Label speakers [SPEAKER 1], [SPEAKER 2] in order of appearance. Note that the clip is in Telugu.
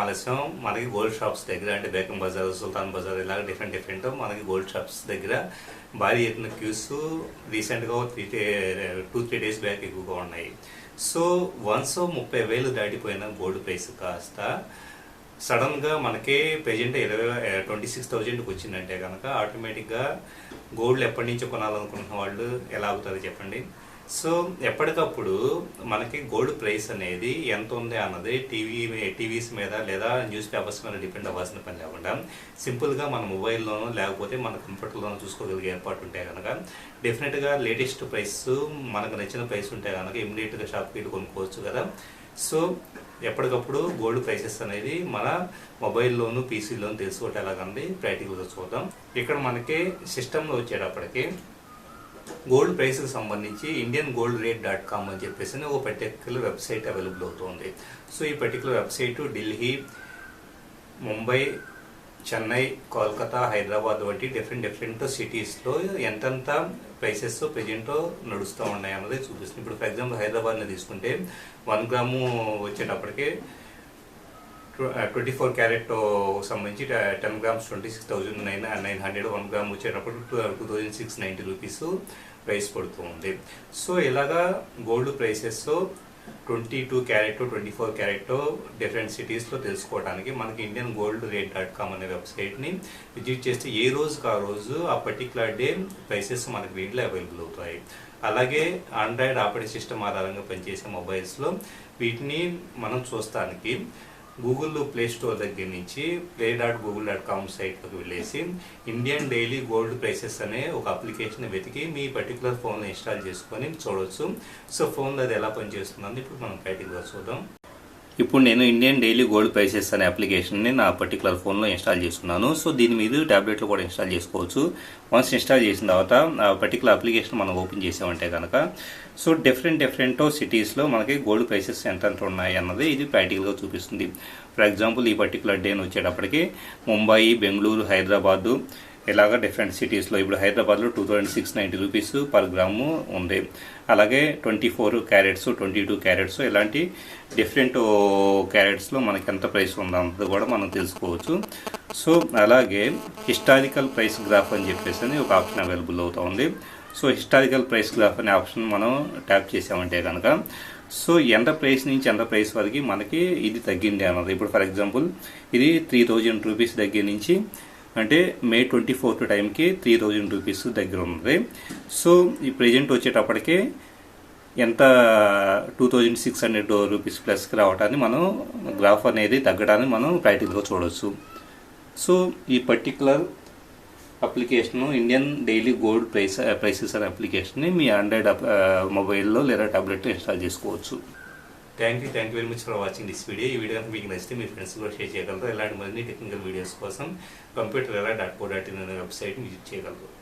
[SPEAKER 1] ఆలస్యం. మనకి గోల్డ్ షాప్స్ దగ్గర అంటే బేగం బజార్ సుల్తాన్ బజార్ ఇలాగ డిఫరెంట్ డిఫరెంట్ మనకి గోల్డ్ షాప్స్ దగ్గర భారీ ఎత్తున క్యూస్ రీసెంట్గా three two three days back ఎక్కువగా ఉన్నాయి. సో వన్స్ ముప్పై వేలు దాటిపోయిన గోల్డ్ ప్రైస్ కాస్త సడన్గా మనకి ప్రజెంట్ ఇరవై ట్వంటీ సిక్స్ థౌజండ్కి వచ్చిందంటే కనుక ఆటోమేటిక్గా గోల్డ్ ఎప్పటి నుంచో కొనాలనుకుంటున్న వాళ్ళు ఎలా అవుతుంది చెప్పండి. సో ఎప్పటికప్పుడు మనకి గోల్డ్ ప్రైస్ అనేది ఎంత ఉంది అన్నది టీవీ టీవీస్ మీద లేదా న్యూస్ పేపర్స్ మీద డిపెండ్ అవ్వాల్సిన పని లేకుండా సింపుల్గా మన మొబైల్లోనూ లేకపోతే మన కంప్యూటర్లోనూ చూసుకోగలిగే ఏర్పాటు ఉంటే కనుక డెఫినెట్గా లేటెస్ట్ ప్రైస్ మనకు నచ్చిన ప్రైస్ ఉంటే కనుక ఇమ్మీడియట్గా షాప్కి వెళ్ళి కొనుక్కోవచ్చు కదా. సో ఎప్పటికప్పుడు గోల్డ్ ప్రైసెస్ అనేది మన మొబైల్లోను పీసీలోను తెలుసుకోవటం ఎలాగండి? ప్రాక్టికల్గా చూద్దాం. ఇక్కడ మనకి సిస్టంలో వచ్చేటప్పటికి గోల్డ్ ప్రైస్కి సంబంధించి Indian gold rate dot com అని చెప్పేసి ఒక పర్టికులర్ వెబ్సైట్ అవైలబుల్ అవుతుంది. సో ఈ పర్టికులర్ వెబ్సైట్ ఢిల్లీ ముంబై చెన్నై కోల్కతా హైదరాబాద్ వంటి డిఫరెంట్ డిఫరెంట్ సిటీస్లో ఎంతెంత ప్రైసెస్ ప్రజెంట్ నడుస్తూ ఉన్నాయి అన్నది చూపిస్తుంది. ఇప్పుడు ఫర్ ఎగ్జాంపుల్ హైదరాబాద్ని తీసుకుంటే వన్ గ్రాము వచ్చేటప్పటికే ట్వంటీ ఫోర్ క్యారెట్ సంబంధించి ten grams twenty six thousand nine nine hundred one gram వచ్చేటప్పుడు two two thousand six ninety rupees price పడుతూ ఉంది సో ఇలాగా gold prices twenty two carat twenty four carat different సిటీస్లో తెలుసుకోవడానికి మనకి Indian gold rate dot com అనే వెబ్సైట్ని విజిట్ చేస్తే ఏ రోజుకి ఆ రోజు ఆ పర్టికులర్ డే ప్రైసెస్ మనకి వీటిలో అవైలబుల్ అవుతాయి. అలాగే ఆండ్రాయిడ్ ఆపరేటింగ్ సిస్టమ్ ఆధారంగా పనిచేసే మొబైల్స్లో వీటిని మనం చూస్తానికి గూగుల్ ప్లే స్టోర్ దగ్గర నుంచి play dot Google dot com సైట్లోకి వెళ్ళేసి ఇండియన్ డైలీ గోల్డ్ ప్రైసెస్ అనే ఒక అప్లికేషన్ వెతికి మీ పర్టికులర్ ఫోన్ ఇన్స్టాల్ చేసుకొని చూడవచ్చు సో ఫోన్లో అది ఎలా పనిచేస్తుందని ఇప్పుడు మనం బయటికి చూద్దాం. ఇప్పుడు నేను ఇండియన్ డైలీ గోల్డ్ ప్రైసెస్ అనే అప్లికేషన్ని నా పర్టికులర్ ఫోన్లో ఇన్స్టాల్ చేసుకున్నాను. సో దీని మీద ట్యాబ్లెట్లో కూడా ఇన్స్టాల్ చేసుకోవచ్చు. వన్స్ ఇన్స్టాల్ చేసిన తర్వాత ఆ పర్టికులర్ అప్లికేషన్ మనం ఓపెన్ చేసామంటే కనుక సో డిఫరెంట్ డిఫరెంట్ సిటీస్లో మనకి గోల్డ్ ప్రైసెస్ ఎంత ఎంత ఉన్నాయి అన్నది ఇది ప్రాక్టికల్గా చూపిస్తుంది. ఫర్ ఎగ్జాంపుల్ ఈ పర్టికులర్ డేని వచ్చేటప్పటికి ముంబై బెంగళూరు హైదరాబాదు ఇలాగ డిఫరెంట్ సిటీస్లో ఇప్పుడు హైదరాబాద్లో two thousand six ninety rupees per gram ఉంది. అలాగే twenty four carats twenty two carats ఇలాంటి డిఫరెంట్ క్యారెట్స్లో మనకి ఎంత ప్రైస్ ఉందన్నది కూడా మనం తెలుసుకోవచ్చు. సో అలాగే హిస్టారికల్ ప్రైస్ గ్రాఫ్ అని చెప్పేసి అని ఒక ఆప్షన్ అవైలబుల్ అవుతా ఉంది. సో హిస్టారికల్ ప్రైస్ గ్రాఫ్ అనే ఆప్షన్ మనం ట్యాప్ చేసామంటే కనుక సో ఎంత ప్రైస్ నుంచి ఎంత ప్రైస్ వరకు మనకి ఇది తగ్గింది అన్నది. ఇప్పుడు ఫర్ ఎగ్జాంపుల్ ఇది త్రీ థౌజండ్ రూపీస్ దగ్గర నుంచి అంటే మే ట్వంటీ ఫోర్త్ టైంకి త్రీ థౌజండ్ రూపీస్ దగ్గర ఉంది సో ఈ ప్రజెంట్ వచ్చేటప్పటికే ఎంత two thousand six hundred rupees ప్లస్కి రావటాన్ని మనం గ్రాఫ్ అనేది తగ్గడాన్ని మనం ప్రాక్టికల్గా చూడవచ్చు సో ఈ particular application Indian daily gold price prices అనే అప్లికేషన్ని మీ ఆండ్రాయిడ్ మొబైల్లో లేదా ట్యాబ్లెట్లో ఇన్స్టాల్ చేసుకోవచ్చు. Thank you thank you very much for watching this video ఈ వీడియో మీకు నచ్చితే మీ ఫ్రెండ్స్ కూడా షేర్ చేయగలరు. ఇలాంటి మరిన్ని టెక్నికల్ వీడియోస్ కోసం కంప్యూటర్ ఎలా డాట్ కో డాట్ ఇన్ అనే వెబ్సైట్ విజిట్ చేయగలరు.